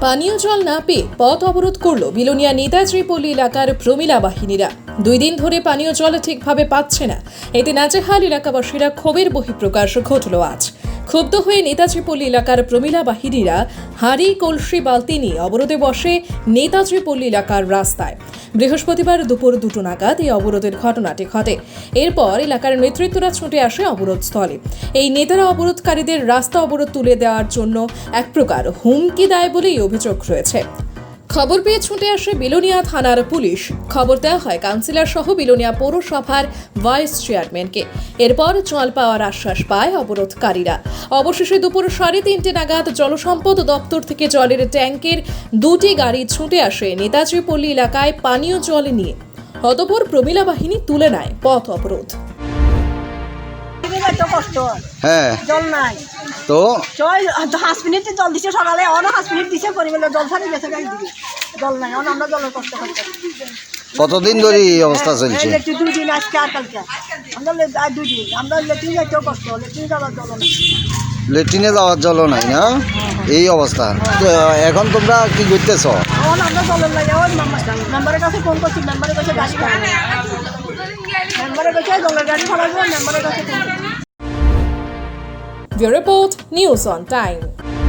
পানীয় জল না পেয়ে পথ অবরোধ করল বিলোনিয়া নেতাজি পল্লী এলাকার প্রমিলা বাহিনীরা। দুই দিন ধরে পানীয় জল ঠিকভাবে পাচ্ছে না। এতে নাজেহাল এলাকাবাসীরা ক্ষোভের বহিঃপ্রকাশ ঘটল আজ। ক্ষুব্ধ হয়ে নেতাজি পল্লী এলাকার প্রমিলা বাহিনীরা হাঁড়ি, কলসি, বালতি নিয়ে অবরোধে বসে নেতাজি পল্লী এলাকার রাস্তায়। বৃহস্পতিবার দুপুর দুটো নাগাদ এই অবরোধের ঘটনাটি ঘটে। এরপর এলাকার নেতৃত্বরা ছুটে আসে অবরোধ স্থলে এই নেতারা অবরোধকারীদের রাস্তা অবরোধ তুলে দেওয়ার জন্য এক প্রকার হুমকি দেয় বলেই অভিযোগ রয়েছে। খবর পেয়ে ছুটে আসে বিলোনিয়া থানার পুলিশ। খবর দেওয়া হয় কাউন্সিলর সহ বিলোনিয়া পৌরসভার ভাইস চেয়ারম্যানকে। এরপর জল পাওয়ার আশ্বাস পায় অবরোধকারীরা। অবশেষে দুপুর সাড়ে তিনটে নাগাদ জলসম্পদ দপ্তর থেকে জলের ট্যাঙ্কের দুটি গাড়ি ছুটে আসে নেতাজি পল্লী এলাকায় পানীয় জল নিয়ে। অতপর প্রমিলা বাহিনী তুলে নেয় পথ অবরোধ। কষ্ট। হ্যাঁ। জল নাই। তো? মিনিট জল দিছে সকালে অন পাঁচ মিনিট দিছে পরিবেলে জল ছাড়ি গেছে গাড়ি দিকে। জল নাই অন আমরা জলের কষ্ট করতে কতদিন ধরে এই অবস্থা চলছে? লেট্রিন দুই দিন আজকে আর কালকে। আমরা দুই দিন। আমরা লেট্রিন যাইতেও কষ্ট লেট্রিন যাওয়ার জল নাই। লেট্রিনে যাওয়ার জলও নাই না? এই অবস্থা। এখন তোমরা কি করতেছ? কাছে কাছে গাড়ি পাঠানো মেম্বারের কাছে জলের